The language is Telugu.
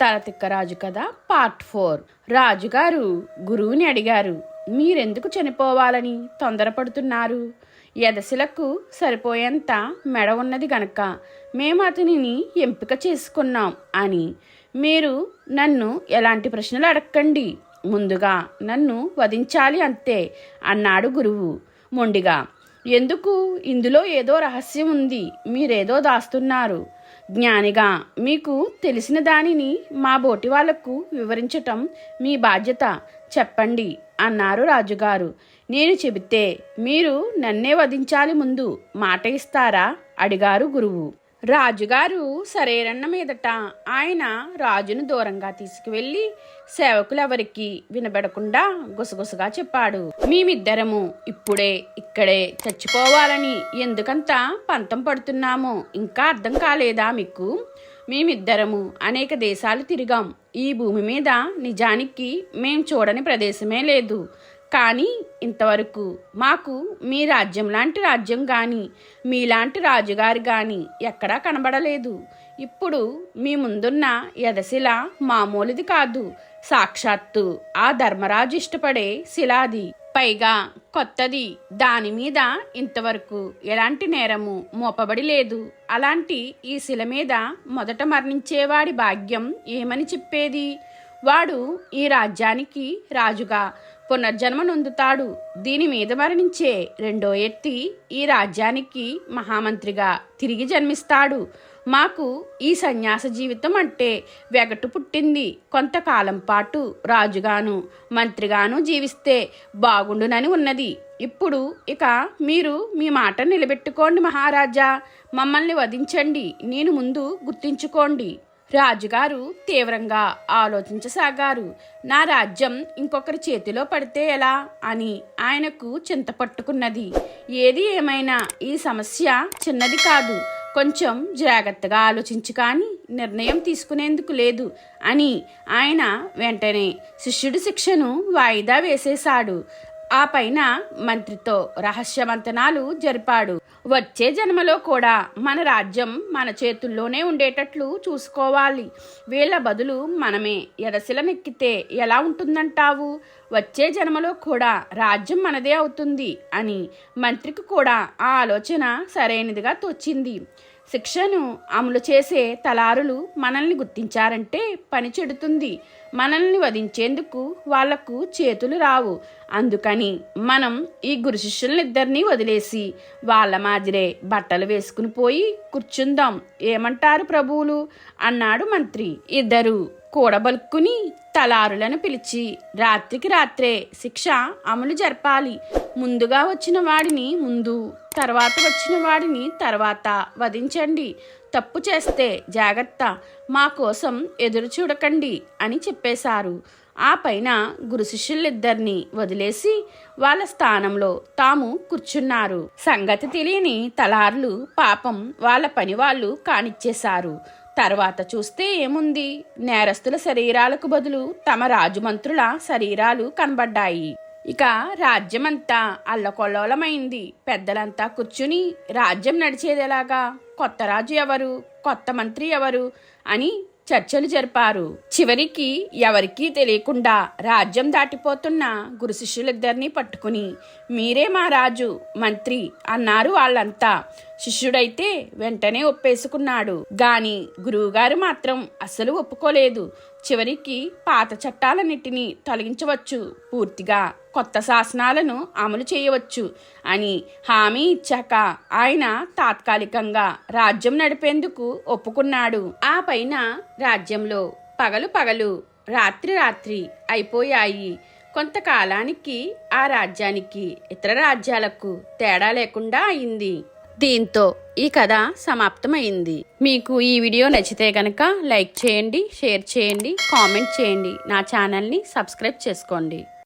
తలతిక్కరాజు కథ పార్ట్ ఫోర్. రాజుగారు గురువుని అడిగారు మీరెందుకు చనిపోవాలని తొందరపడుతున్నారు? ఎదశలకు సరిపోయేంత మెడ ఉన్నది గనక మేము అతనిని ఎంపిక చేసుకున్నాం అని. మీరు నన్ను ఎలాంటి ప్రశ్నలు అడగండి ముందుగా నన్ను వధించాలి అంతే అన్నాడు గురువు. మొండిగా. ఎందుకు? ఇందులో ఏదో రహస్యం ఉంది మీరేదో దాస్తున్నారు. జ్ఞానిగా మీకు తెలిసిన దానిని మా బోటి వాళ్ళకు వివరించటం మీ బాధ్యత. చెప్పండి అన్నారు రాజుగారు. నేను చెబితే మీరు నన్నే వధించాలి ముందు మాట ఇస్తారా? అడిగారు గురువు. రాజుగారు సరేరన్న మీదట ఆయన రాజును దూరంగా తీసుకువెళ్ళి సేవకులెవరికి వినబడకుండా గుసగుసగా చెప్పాడు. మేమిద్దరము ఇప్పుడే ఇక్కడే చచ్చిపోవాలని ఎందుకంత పంతం పడుతున్నామో ఇంకా అర్థం కాలేదా మీకు? మేమిద్దరము అనేక దేశాలు తిరిగాం. ఈ భూమి మీద నిజానికి మేం చూడని ప్రదేశమే లేదు. కానీ ఇంతవరకు మాకు మీ రాజ్యం లాంటి రాజ్యం కానీ మీలాంటి రాజుగారు కానీ ఎక్కడా కనబడలేదు. ఇప్పుడు మీ ముందున్న యదశిల మామూలుది కాదు. సాక్షాత్తు ఆ ధర్మరాజు ఇష్టపడే శిలాది పైగా కొత్తది. దాని మీద ఇంతవరకు ఎలాంటి నేరము మోపబడి లేదు. అలాంటి ఈ శిల మీద మొదట మరణించేవాడి భాగ్యం ఏమని చెప్పేది? వాడు ఈ రాజ్యానికి రాజుగా పునర్జన్మ నొందుతాడు దీని మీద మరణించే రెండో ఎత్తి ఈ రాజ్యానికి మహామంత్రిగా తిరిగి జన్మిస్తాడు. మాకు ఈ సన్యాస జీవితం అంటే వెగటు పుట్టింది. కొంతకాలం పాటు రాజుగాను మంత్రిగాను జీవిస్తే బాగుండునని ఉన్నది. ఇప్పుడు ఇక మీరు మీ మాట నిలబెట్టుకోండి మహారాజా. మమ్మల్ని వధించండి. నేను ముందు గుర్తించుకోండి. రాజుగారు తీవ్రంగా ఆలోచించసాగారు. నా రాజ్యం ఇంకొకరి చేతిలో పడితే ఎలా? అని ఆయనకు చింత పట్టుకున్నది. ఏది ఏమైనా ఈ సమస్య చిన్నది కాదు. కొంచెం జాగ్రత్తగా ఆలోచించి కానీ నిర్ణయం తీసుకునేందుకు లేదు అని ఆయన వెంటనే శిష్యుడి శిక్షను వాయిదా వేసేశాడు. ఆ పైన మంత్రితో రహస్యమంతనాలు జరిపాడు. వచ్చే జన్మలో కూడా మన రాజ్యం మన చేతుల్లోనే ఉండేటట్లు చూసుకోవాలి. వీళ్ళ బదులు మనమే ఎడసిలనెక్కితే ఎలా ఉంటుందంటావు? వచ్చే జన్మలో కూడా రాజ్యం మనదే అవుతుంది అని మంత్రికి కూడా ఆ ఆలోచన సరైనదిగా తోచింది. శిక్షను అమలు చేసే తలారులు మనల్ని గుర్తించారంటే పని చెడుతుంది. మనల్ని వధించేందుకు వాళ్ళకు చేతులు రావు. అందుకని మనం ఈ గురు శిష్యులనిద్దరినీ వదిలేసి వాళ్ళ మాదిరే బట్టలు వేసుకుని పోయి కూర్చుందాం. ఏమంటారు ప్రభువులు? అన్నాడు మంత్రి. ఇద్దరు కూడబలుక్కుని తలారులను పిలిచి రాత్రికి రాత్రే శిక్ష అమలు జరపాలి. ముందుగా వచ్చిన వాడిని ముందు తర్వాత వచ్చిన వాడిని తర్వాత వధించండి. తప్పు చేస్తే జాగ్రత్త మా కోసం ఎదురు చూడకండి అని చెప్పేశారు. ఆ పైన గురు శిష్యులిద్దరిని వదిలేసి వాళ్ళ స్థానంలో తాము కూర్చున్నారు. సంగతి తెలియని తలార్లు పాపం వాళ్ళ పని వాళ్ళు కానిచ్చేశారు. తర్వాత చూస్తే ఏముంది? నేరస్తుల శరీరాలకు బదులు తమ రాజమంత్రుల శరీరాలు కనబడ్డాయి. ఇక రాజ్యమంతా అల్లకొల్లోలమైంది. పెద్దలంతా కూర్చుని రాజ్యం నడిచేదేలాగా కొత్త రాజు ఎవరు కొత్త మంత్రి ఎవరు అని చర్చలు జరిపారు. చివరికి ఎవరికీ తెలియకుండా రాజ్యం దాటిపోతున్న గురు శిష్యులిద్దరినీ పట్టుకుని మీరే మా రాజు మంత్రి అన్నారు వాళ్ళంతా. శిష్యుడైతే వెంటనే ఒప్పేసుకున్నాడు. గాని గురువుగారు మాత్రం అస్సలు ఒప్పుకోలేదు. చివరికి పాత చట్టాలన్నిటినీ తొలగించవచ్చు. పూర్తిగా కొత్త శాసనాలను అమలు చేయవచ్చు అని హామీ ఇచ్చాక ఆయన తాత్కాలికంగా రాజ్యం నడిపేందుకు ఒప్పుకున్నాడు. ఆ పైన రాజ్యంలో పగలు పగలు రాత్రి రాత్రి అయిపోయాయి. కొంతకాలానికి ఆ రాజ్యానికి ఇతర రాజ్యాలకు తేడా లేకుండా అయింది. దీంతో ఈ కథ సమాప్తమైంది. మీకు ఈ వీడియో నచ్చితే కనుక లైక్ చేయండి షేర్ చేయండి కామెంట్ చేయండి. నా ఛానల్ని సబ్స్క్రైబ్ చేసుకోండి.